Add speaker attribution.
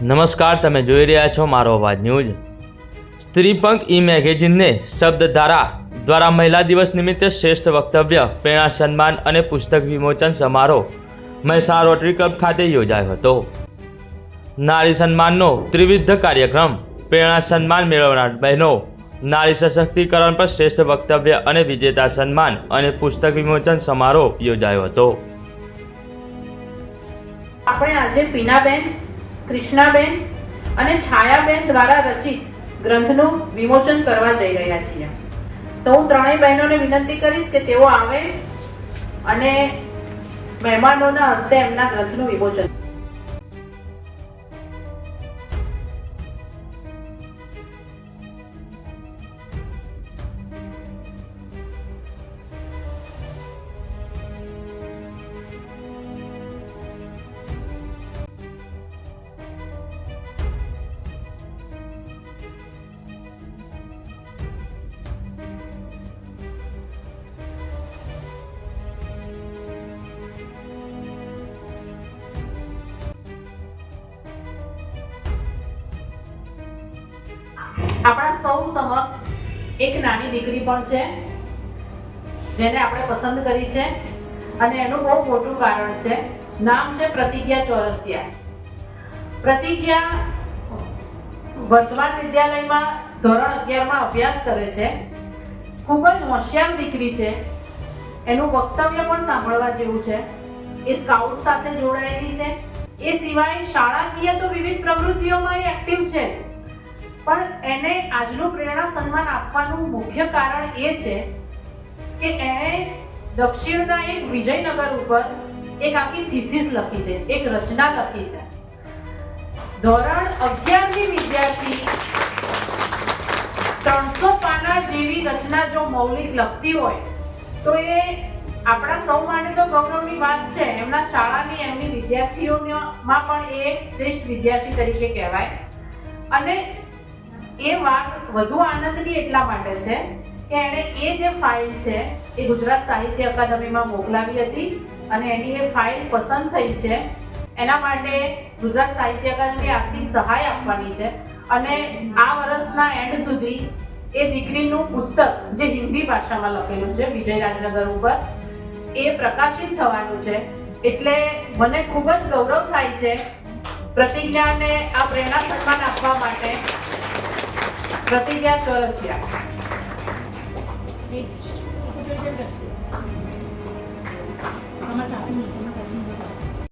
Speaker 1: નમસ્કાર, તમે જોઈ રહ્યા છો મારો અવાજ ન્યૂઝ. સ્ત્રીપંખ ઈ મેગેઝિનને શબ્દ ધારા દ્વારા મહિલા દિવસ નિમિત્તે શ્રેષ્ઠ વક્તવ્ય, પ્રેરણા, સન્માન અને પુસ્તક વિમોચન સમારોહ મહેસાણા રોટરી ક્લબ ખાતે યોજાયો હતો. નારી સન્માનનો ત્રિવિધ કાર્યક્રમ, પ્રેરણા, સન્માન મેળવનાર બહેનો, નારી સશક્તિકરણ પર શ્રેષ્ઠ વક્તવ્ય અને વિજેતા સન્માન અને પુસ્તક વિમોચન સમારોહ યોજાયો હતો.
Speaker 2: આપણે આજે પીનાબેન કૃષ્ણાબેન અને છાયાબેન દ્વારા રચિત ગ્રંથનું વિમોચન કરવા જઈ રહ્યા છીએ. તો હું ત્રણેય બહેનોને વિનંતી કરીશ કે તેઓ આવે અને મહેમાનોના હસ્તે એમના ગ્રંથનું વિમોચન આપણા સૌ સમક્ષ એક નાની દીકરી પણ છે, જેને આપણે પસંદ કરી છે અને એનું બહુ મોટું કારણ છે. નામ છે પ્રતિજ્ઞા ચોરસિયા. પ્રતિજ્ઞા વર્તમાન વિદ્યાલયમાં ધોરણ અગિયારમાં અભ્યાસ કરે છે. ખૂબ જ હોશિયાર દીકરી છે. એનું વક્તવ્ય પણ સાંભળવા જેવું છે. એ સ્કાઉટ સાથે જોડાયેલી છે. એ સિવાય શાળાકીય તો વિવિધ પ્રવૃત્તિઓમાં એ એક્ટિવ છે. પણ એને આજનું પ્રેરણા સન્માન આપવાનું મુખ્ય કારણ એ છે કે એણે દક્ષિણના એક વિજયનગર ઉપર એક આખી થીસીસ લખી છે, એક રચના લખી છે. ધોરણ અગિયારની વિદ્યાર્થી ત્રણસો પાના જેવી રચના જો મૌલિક લખતી હોય, તો એ આપણા સૌ માટે તો ગૌરવની વાત છે. એમના શાળાની એમની વિદ્યાર્થીઓમાં પણ એ શ્રેષ્ઠ વિદ્યાર્થી તરીકે કહેવાય. અને એ વાત વધુ આનંદની એટલા માટે છે કે એણે એ જે ફાઇલ છે, એ ગુજરાત સાહિત્ય અકાદમીમાં મોકલાવી હતી અને એની એ ફાઇલ પસંદ થઈ છે. એના માટે ગુજરાત સાહિત્ય અકાદમી આર્થિક સહાય આપવાની છે અને આ વર્ષના એન્ડ સુધી એ દીકરીનું પુસ્તક જે હિન્દી ભાષામાં લખેલું છે વિજય રાજનગર ઉપર, એ પ્રકાશિત થવાનું છે. એટલે મને ખૂબ જ ગૌરવ થાય છે પ્રતિજ્ઞાને આ પ્રેરણા સન્માન આપવા માટે પ્રતિજ્ઞા ચોરસિયા